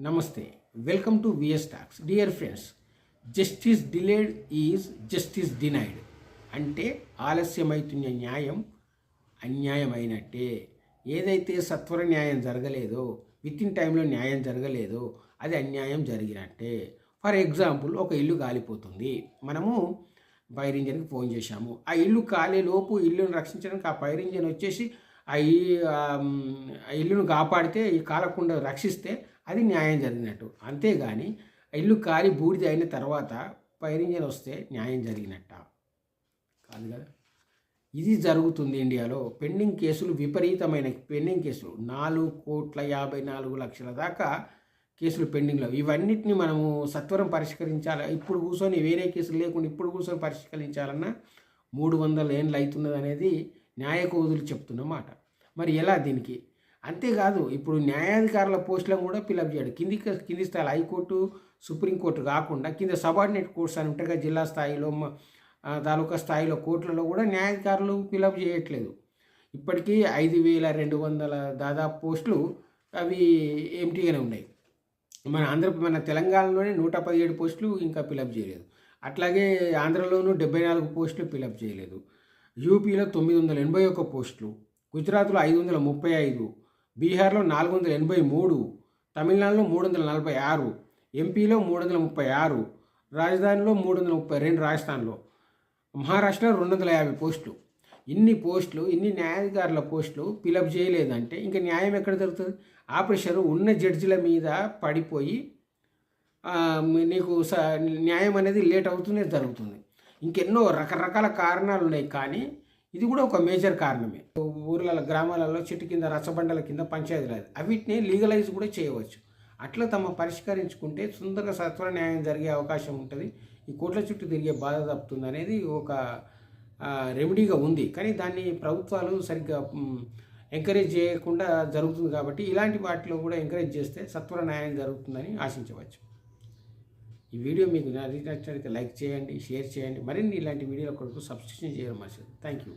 నమస్తే welcome to VS talks. Dear friends justice delayed is justice denied. అంటే ఆలస్యమైతున్న న్యాయం అన్యాయమైనట్టే. ఏదైతే సత్వర న్యాయం జరగలేదో విత్ ఇన్ టైంలో న్యాయం జరగలేదో అది అన్యాయం జరిగినట్టే. ఫర్ ఎగ్జాంపుల్ ఒక ఇల్లు కాలిపోతుంది. మనము ఫైర్ ఇంజన్కి ఫోన్ చేశాము. ఆ ఇల్లు కాలేలోపు ఇల్లును రక్షించడానికి ఆ ఫైర్ ఇంజన్ వచ్చేసి ఆ ఈ- ఆ ఇల్లును కాపాడితే ఈ కాలకుండా రక్షిస్తే అది న్యాయం జరిగినట్టు. అంతేగాని ఇల్లు కాలి బూడిద అయిన తర్వాత ఫైర్ ఇంజన్ వస్తే న్యాయం జరిగినట్ట? కాదు కదా. ఇది జరుగుతుంది ఇండియాలో. పెండింగ్ కేసులు విపరీతమైన పెండింగ్ కేసులు. నాలుగు కోట్ల యాభై నాలుగు లక్షల దాకా కేసులు పెండింగ్లో. ఇవన్నిటిని మనము సత్వరం పరిష్కరించాలి? ఇప్పుడు కూర్చొని వేరే కేసులు లేకుండా ఇప్పుడు కూర్చొని పరిష్కరించాలన్నా మూడు వందల ఏండ్లు అవుతున్నది అనేది న్యాయ కోదులు మరి ఎలా దీనికి? అంతేకాదు ఇప్పుడు న్యాయాధికారుల పోస్టులను కూడా ఫిలప్ చేయడు. కింది కింది స్థాయిలో హైకోర్టు సుప్రీంకోర్టు కాకుండా కింద సబార్డినేట్ కోర్ట్స్ అని ఉంటాయి కదా జిల్లా స్థాయిలో తాలూకా స్థాయిలో కోర్టులలో కూడా న్యాయాధికారులు ఫిలప్ చేయట్లేదు. ఇప్పటికీ ఐదు వేల రెండు వందల దాదాపు పోస్టులు అవి ఎంటీగానే ఉన్నాయి. మన ఆంధ్ర మన తెలంగాణలోనే నూట పదిహేడు పోస్టులు ఇంకా ఫిలప్ చేయలేదు. అట్లాగే ఆంధ్రలోనూ డెబ్బై నాలుగు పోస్టులు ఫిలప్ చేయలేదు. యూపీలో తొమ్మిది వందల ఎనభై ఒక్క పోస్టులు గుజరాత్లో ఐదు వందల ముప్పై ఐదు బీహార్లో నాలుగు వందల ఎనభై మూడు తమిళనాడులో మూడు వందల నలభై ఆరు ఎంపీలో మూడు వందల ముప్పై ఆరు రాజధానిలో మూడు వందల ముప్పై రెండు రాజస్థాన్లో మహారాష్ట్రలో రెండు వందల యాభై పోస్టులు. ఇన్ని పోస్టులు ఇన్ని న్యాయాధికారుల పోస్టులు ఫిలప్ చేయలేదంటే ఇంకా న్యాయం ఎక్కడ జరుగుతుంది ఆ ప్రెషర్ ఉన్న జడ్జిల మీద పడిపోయి నీకు స న్యాయం అనేది లేట్ అవుతూనే జరుగుతుంది. ఇంకెన్నో రకరకాల కారణాలు ఉన్నాయి కానీ ఇది కూడా ఒక మేజర్ కారణమే. ఊర్లలో గ్రామాలలో చెట్టు కింద రచ్చబండల కింద పంచాయతీలు అవిటిని లీగలైజ్ కూడా చేయవచ్చు. అట్లా తమ పరిష్కరించుకుంటే సుందరగా సత్వర న్యాయం జరిగే అవకాశం ఉంటుంది. ఈ కోట్ల చుట్టూ తిరిగే బాధ తప్పుతుంది అనేది ఒక రెమెడీగా ఉంది. కానీ దాన్ని ప్రభుత్వాలు సరిగ్గా ఎంకరేజ్ చేయకుండా జరుగుతుంది కాబట్టి ఇలాంటి వాటిలో కూడా ఎంకరేజ్ చేస్తే సత్వర న్యాయం జరుగుతుందని ఆశించవచ్చు. ఈ వీడియో మీకు నచ్చినట్లయితే లైక్ చేయండి షేర్ చేయండి. మరిన్ని ఇలాంటి వీడియోల కొరకు సబ్స్క్రిప్షన్ చేయడం మంచిది థ్యాంక్ యూ